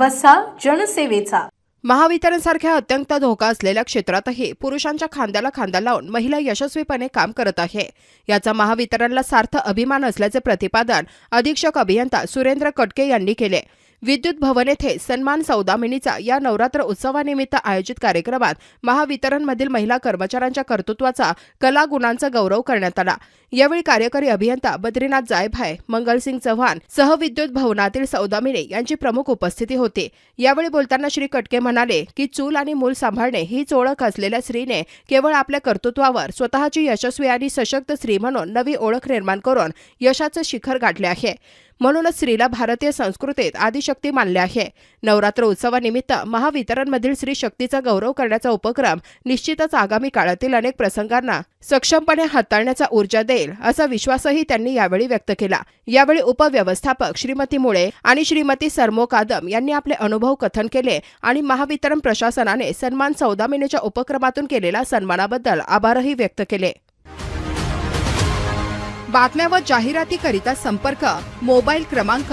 वसा जनसेवेचा. महावितरणसारख्या अत्यंत धोका असलेल्या क्षेत्रातही पुरुषांच्या खांद्याला खांदा लावून महिला यशस्वीपणे काम करत आहे. याचा महावितरणला सार्थ अभिमान असल्याचे प्रतिपादन अधीक्षक अभियंता सुरेंद्र कटके यांनी केले. विद्युत भवन येथे सन्मान सौदामिनीचा या नवरात्र उत्सवानिमित्त आयोजित कार्यक्रमात महावितरणमधील महिला कर्मचाऱ्यांच्या कर्तृत्वाचा कलागुणांचा गौरव करण्यात आला. यावेळी कार्यकारी अभियंता बद्रीनाथ जायभाय मंगलसिंग चव्हाण सहविद्युत भवनातील सौदामिनी यांची प्रमुख उपस्थिती होती. यावेळी बोलताना श्री कटके म्हणाले की चूल आणि मूल सांभाळणे हीच ओळख असलेल्या स्त्रीने केवळ आपल्या कर्तृत्वावर स्वतःची यशस्वी आणि सशक्त स्त्री म्हणून नवी ओळख निर्माण करून यशाचं शिखर गाठले आहे. म्हणूनच स्त्रीला भारतीय संस्कृतीत आदिशक्ती मानले आहे. नवरात्र उत्सवानिमित्त महावितरणमधील स्त्री शक्तीचा गौरव करण्याचा उपक्रम निश्चितच आगामी काळातील अनेक प्रसंगांना सक्षमपणे हाताळण्याचा ऊर्जा देईल असा विश्वासही त्यांनी यावेळी व्यक्त केला. यावेळी उपव्यवस्थापक श्रीमती मुळे आणि श्रीमती सरमो कादम यांनी आपले अनुभव कथन केले आणि महावितरण प्रशासनाने सन्मान सौदामिनीच्या उपक्रमातून केलेल्या सन्मानाबद्दल आभारही व्यक्त केले. बातम्या व जाहिरातीकरिता संपर्क मोबाईल क्रमांक